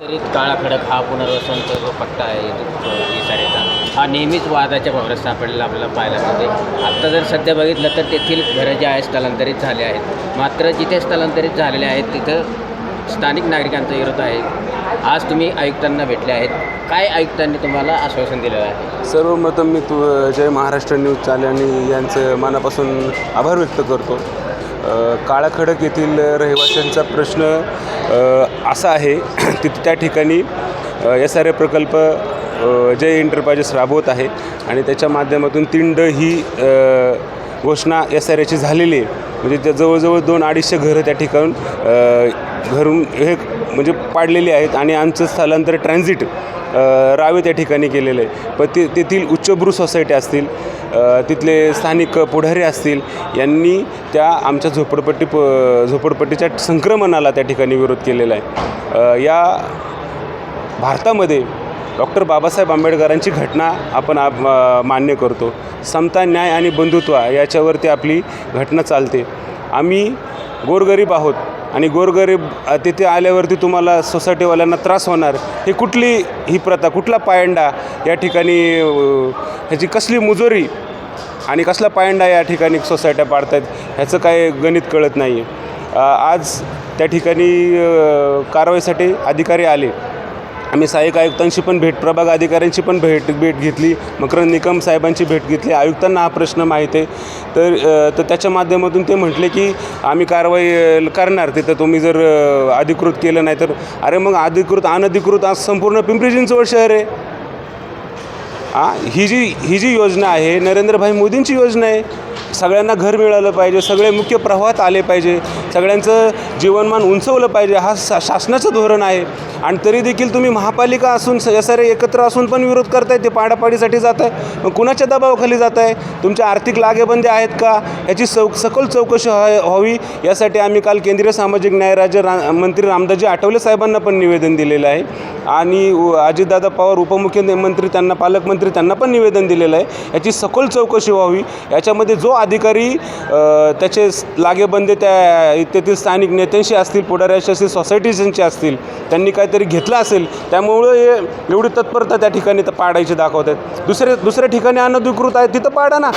तरी काळाखडक हा पुनर्वसनचा जो पट्टा आहे तो इसाऱ्याचा हा नेहमीच वादाच्या भोवऱ्यात सापडलेला आपल्याला पाहायला मिळते. आत्ता जर सध्या बघितलं तर तेथील घरं जे आहेत स्थलांतरित झाले आहेत. मात्र जिथे स्थलांतरित झालेले आहेत तिथं स्थानिक नागरिकांचा विरोध आहे. आज तुम्ही आयुक्तांना भेटले आहेत. काय आयुक्तांनी तुम्हाला आश्वासन दिलेलं आहे? सर्वप्रथम मी तू जय महाराष्ट्र न्यूज चॅनल आणि यांचं मनापासून आभार व्यक्त करतो. काळाखडक येथील रहिवाशांचा प्रश्न असा आहे. तिथे त्या ठिकाणी एस आर ए प्रकल्प जय एंटरप्राइजेस राबवत आहे. आणि त्याच्या माध्यमातून तिंड ही घोषणा एस आर एची झालेली आहे. म्हणजे त्या जवळजवळ दोन अडीचशे घरं त्या ठिकाणून घरून हे म्हणजे पाडलेली आहेत. आणि आमचं स्थलांतर ट्रान्झिट रावे त्या ठिकाणी केलेलं आहे. पण ते तेथील उच्चभ्रू सोसायटी असतील तिथले स्थानिक पुढारी असतील यांनी त्या आमच्या झोपडपट्टी प झोपडपट्टीच्या संक्रमणाला त्या ठिकाणी विरोध केलेला आहे. या भारतामध्ये डॉक्टर बाबासाहेब आंबेडकरांची घटना आपण आ- मान्य करतो. समता न्याय आणि बंधुत्व याच्यावरती आपली घटना चालते. आम्ही गोरगरीब आहोत. आणि गोरगरीब तिथे आल्यावरती तुम्हाला सोसायटीवाल्यांना त्रास होणार. ही कुठली ही प्रथा कुठला पायंडा या ठिकाणी ह्याची कसली मुजोरी आणि कसला पायंडा या ठिकाणी सोसायट्या पाडतात ह्याचं काय गणित कळत नाही आहे आज त्या ठिकाणी कारवाईसाठी अधिकारी आले. आम्ही सहाय्यक आयुक्तांशी पण भेट प्रभाग अधिकाऱ्यांची पण भेट भेट घेतली. मकरंद निकम साहेबांची भेट घेतली. आयुक्तांना हा प्रश्न माहीत आहे. तर तर त्याच्या माध्यमातून ते म्हटले की आम्ही कारवाई करणार. तिथं तुम्ही जर अधिकृत केलं नाही तर अरे मग अधिकृत अनधिकृत आज संपूर्ण पिंपरी चिंचवड शहर आहे. हां ही जी ही जी योजना आहे नरेंद्रभाई मोदींची योजना आहे. सगळ्यांना घर मिळालं पाहिजे सगळे मुख्य प्रवाहात आले पाहिजे सगळ्यांचं जीवनमान उंचवलं पाहिजे हा शा शासनाचं धोरण आहे. आणि तरी देखील तुम्ही महापालिका असून स सारे एकत्र असून पण विरोध करताय ते पाडापाडीसाठी जात आहे मग कुणाच्या दबावाखाली जात आहे तुमच्या आर्थिक लागेबंदी आहेत का? याची चौ सखोल चौकशी व्हावी यासाठी आम्ही काल केंद्रीय सामाजिक न्याय राज्य रा मंत्री रामदासजी आठवले साहेबांना पण निवेदन दिलेलं आहे. आणि अजितदादा पवार उपमुख्यमंत्री त्यांना पालकमंत्री त्यांना पण निवेदन दिलेलं आहे. याची सखोल चौकशी व्हावी याच्यामध्ये जो अधिकारी त्याचे लागेबंदे त्या तेथील स्थानिक नेत्यांशी असतील पुढाऱ्याशी असतील सोसायटीजांची असतील त्यांनी काहीतरी घेतलं असेल त्यामुळं हे एवढी तत्परता त्या ठिकाणी तर पाडायची दाखवत आहेत. दुसरे दुसऱ्या ठिकाणी अनधिकृत आहे तिथं पाडा ना.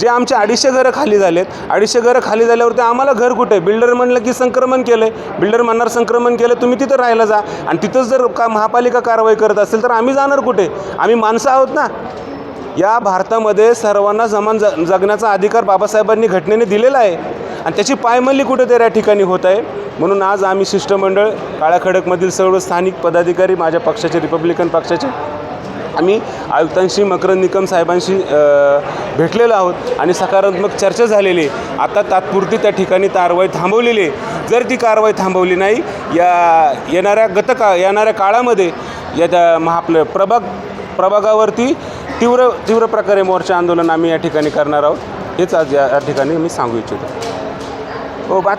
जे आमचे अडीचशे घरं खाली झालेत अडीचशे घरं खाली झाल्यावरती आम्हाला घर कुठे? बिल्डर म्हणलं की संक्रमण केलं आहे बिल्डर म्हणणार संक्रमण केलं तुम्ही तिथं राहायला जा. आणि तिथंच जर का महापालिका कारवाई करत असेल तर आम्ही जाणार कुठे? आम्ही माणसं आहोत ना. या भारतामध्ये सर्वांना समान ज जगण्याचा अधिकार बाबासाहेबांनी घटनेने दिलेला आहे. आणि त्याची पायमल्ली कुठेतरी या ठिकाणी होत आहे. म्हणून आज आम्ही शिष्टमंडळ काळाखडकमधील सर्व स्थानिक पदाधिकारी माझ्या पक्षाचे रिपब्लिकन पक्षाचे आम्ही आयुक्तांशी मकरंद निकम साहेबांशी भेटलेलो आहोत. आणि सकारात्मक चर्चा झालेली आहे. आता तात्पुरती त्या ठिकाणी कारवाई थांबवलेली आहे. जर ती कारवाई थांबवली नाही या येणाऱ्या गतका येणाऱ्या काळामध्ये या त्या महा आपलं प्रभाग प्रभागावरती तीव्र तीव्र प्रकारे मोर्चा आंदोलन आम्ही या ठिकाणी करणार आहोत. हेच आज या ठिकाणी मी सांगू इच्छितो. हो बात